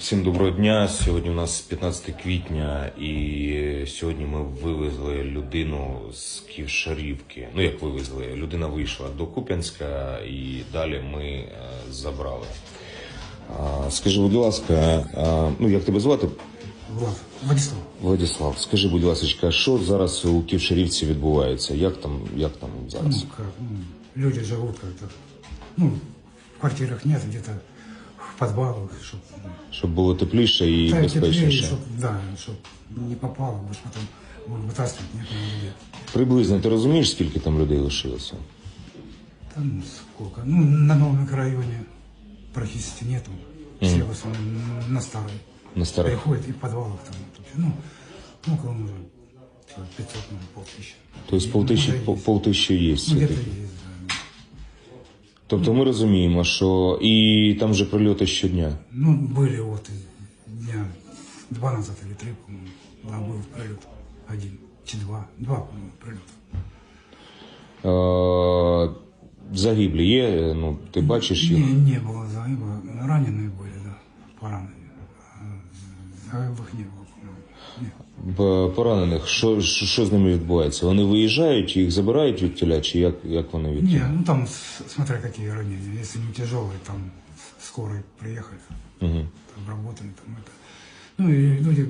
Всім доброго дня. Сьогодні у нас 15 квітня, і сьогодні ми вивезли людину з Ківшарівки. Ну як вивезли? Людина вийшла до Куп'янська, і далі ми е, забрали. Скажи, будь ласка, ну як тебе звати? Влад, Владислав. Владислав, скажи, будь ласка, що зараз у Ківшарівці відбувається? Як там, як там зараз? ну, люди живут как-то. Ну, в квартирах нет, где-то в подвалах, чтобы Щоб було тепліше і безпечніше. чтобы, да, чтобы не попало, потому что потом будем вытаскивать некому где. Приблизно ти розумієш, скільки там людей лишилося? Там сколько? Ну, на новом микрорайоне практически нету. Все в основном на старой. На старих? Приходят и в подвалах там. Ну, ну, около, может, 500, ну, полтысячи. Тобто полтисячі, Ну, пол- полтисячі є Ну, все-таки. где-то есть, да. Тобто ми розуміємо, що і там же прильоти щодня. Ну, были вот и дня два назад или три, по-моему, да, был прилет. Один, чи два, два, по-моему, прилета. Е, загиблі є, ну ти бачиш Не, їх. не было загиба, раненые были, да, пораненые. А Загибых не было, по-моему. Нет. Б- Поранених, що, що, що з ними відбувається? Вони виїжджають, їх забирають від тіля, чи як, як вони від Не, ну там, с- смотря какие ранения. Если не тяжелые, там скорые приехали, Угу. обработали там это. Ну и люди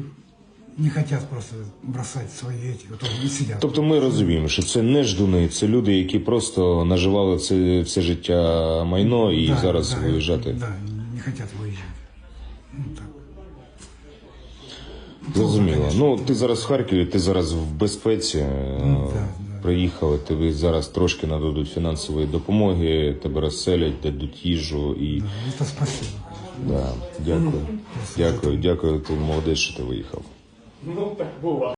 не хотят просто бросать свои эти, вот они сидят. Тобто ми розуміємо, що це не ждуни, це люди, які просто наживали це все життя майно і Да, зараз да, виїжджати. Да, не хотят выезжать. Ну так. Зрозуміло. Ну ти зараз в Харкові, ти зараз в безпеці. Ну, е, да. Приїхали, тобі зараз трошки нададуть фінансової допомоги, тебе розселять, дадуть їжу і Да, это спасибо, да, дякую. Дякую, дякую. Ти молодець, що ти виїхав. Ну, так бува.